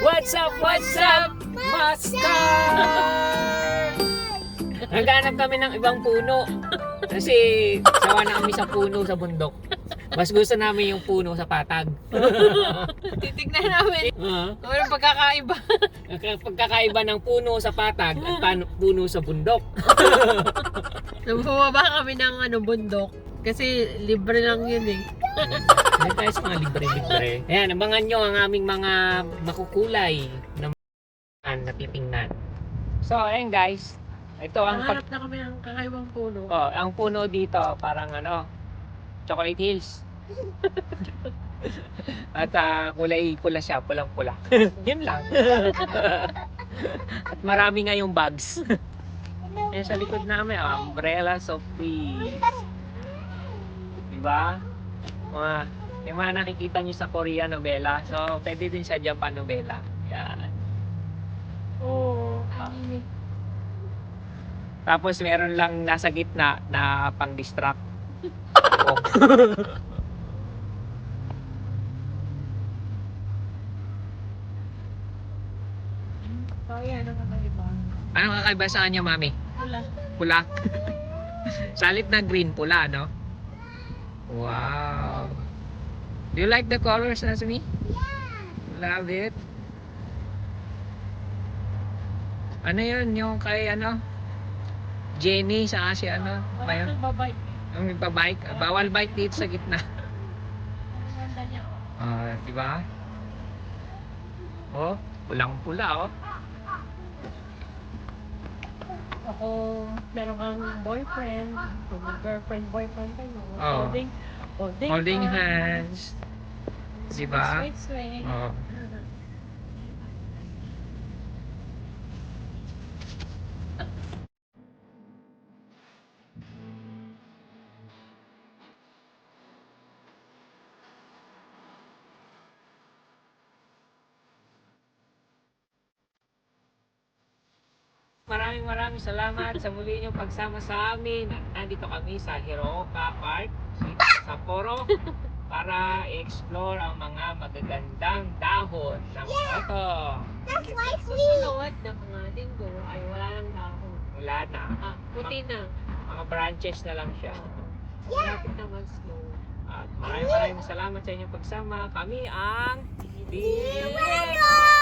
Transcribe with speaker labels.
Speaker 1: What's up, what's up, Master? Naghanap kami ng ibang puno. Kasi sawa na kami sa puno sa bundok. Mas gusto namin yung puno sa patag.
Speaker 2: Titignan namin
Speaker 1: Uh,
Speaker 2: kung anong pagkakaiba.
Speaker 1: pagkakaiba ng puno sa patag at pan- puno sa bundok.
Speaker 2: Nung bumaba kami ng ano, bundok, kasi libre lang yun eh.
Speaker 1: Hindi tayo sa mga libre-libre. Ayan, abangan nyo ang aming mga makukulay na mga natitingnan. So, ayan guys. Ito ang.
Speaker 2: Hanap na kami ng kakaibang puno.
Speaker 1: Oh, ang puno dito, parang ano, Chocolate Hills. At ah, kulay pula siya, pulang-pula. Yun lang. At marami nga yung bags. Ayan sa likod namin, umbrellas of peace. Diba? Mga, yung mga nakikita nyo sa Korean novela. So, pwede din sa Japan novela. Yan.
Speaker 2: Oo.
Speaker 1: Tapos meron lang nasa gitna na pang-distract. Oh.
Speaker 2: So, yan ang kakaiba.
Speaker 1: Ano kakaiba sa kanya, mami?
Speaker 2: Wala.
Speaker 1: Pula. Salit na green, pula, no? Wow. Do you like the colors, Nasumi? Love it. Ano yun? Yung kay ano? Jenny sa si ano? Ba
Speaker 2: Wala
Speaker 1: yun?
Speaker 2: nang babay.
Speaker 1: Yung nagpa-bike. Bawal bike dito sa gitna.
Speaker 2: Ang ganda niya. oh.
Speaker 1: Ah, di ba? Oh, pulang-pula, oh.
Speaker 2: Ako, meron kang boyfriend, girlfriend, boyfriend kayo.
Speaker 1: Oo.
Speaker 2: Holding, holding,
Speaker 1: Holding hands. Di ba?
Speaker 2: Sweet, sweet.
Speaker 1: Oh. Maraming maraming salamat sa muli niyong pagsama sa amin. Nandito kami sa Hiroka Park, sa Poro, para i-explore ang mga magagandang dahon ng oto.
Speaker 2: Susunod na mga linggo ay wala nang dahon.
Speaker 1: Wala na.
Speaker 2: Ah, puti na.
Speaker 1: Mga branches na lang siya.
Speaker 2: Malapit na mag-snow.
Speaker 1: At maraming maraming salamat sa inyong pagsama. Kami ang
Speaker 3: Welcome!